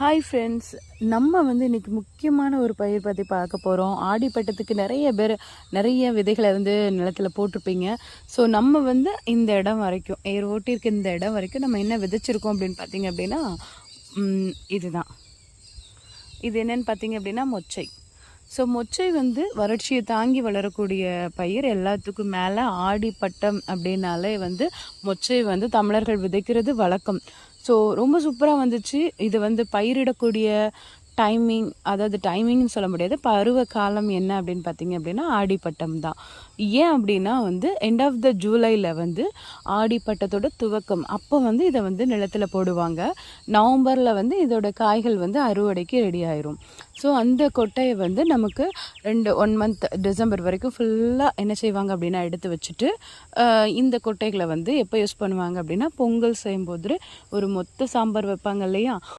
Hi friends நம்ம வந்து இன்னைக்கு முக்கியமான ஒரு பயிர் பற்றி பார்க்க போகிறோம் ஆடிப்பட்டத்துக்கு நிறைய பேர் நிறைய விதைகளை வந்து நிலத்தில் போட்டிருப்பீங்க. ஸோ நம்ம வந்து இந்த இடம் வரைக்கும் ஏர் ஓட்டியிருக்க இந்த இடம் வரைக்கும் நம்ம என்ன விதைச்சிருக்கோம் அப்படின்னு பார்த்தீங்க அப்படின்னா இதுதான். இது என்னன்னு பார்த்தீங்க அப்படின்னா மொச்சை. ஸோ மொச்சை வந்து வறட்சியை தாங்கி வளரக்கூடிய பயிர். எல்லாத்துக்கும் மேலே ஆடிப்பட்டம் அப்படின்னாலே வந்து மொச்சை வந்து தமிழர்கள் விதைக்கிறது வழக்கம். ஸோ ரொம்ப சூப்பராக வந்துச்சு. இது வந்து பயிரிடக்கூடிய டைமிங் அதாவது டைமிங்னு சொல்ல முடியாது பருவ காலம் என்ன அப்படின்னு பார்த்தீங்க அப்படின்னா ஆடிப்பட்டம் தான். ஏன் அப்படின்னா வந்து எண்ட் ஆஃப் த ஜூலையில் வந்து ஆடிப்பட்டத்தோட துவக்கம். அப்போ வந்து இதை வந்து நிலத்தில் போடுவாங்க. நவம்பரில் வந்து இதோட காய்கள் வந்து அறுவடைக்கு ரெடி ஆயிரும். ஸோ அந்த கொட்டையை வந்து நமக்கு ரெண்டு ஒன் மந்த் டிசம்பர் வரைக்கும் ஃபுல்லாக என்ன செய்வாங்க அப்படின்னா எடுத்து வச்சுட்டு இந்த கொட்டைகளை வந்து எப்போ யூஸ் பண்ணுவாங்க அப்படின்னா பொங்கல் செய்யும்போது ஒரு மொத்த சாம்பார் வைப்பாங்க இல்லையா?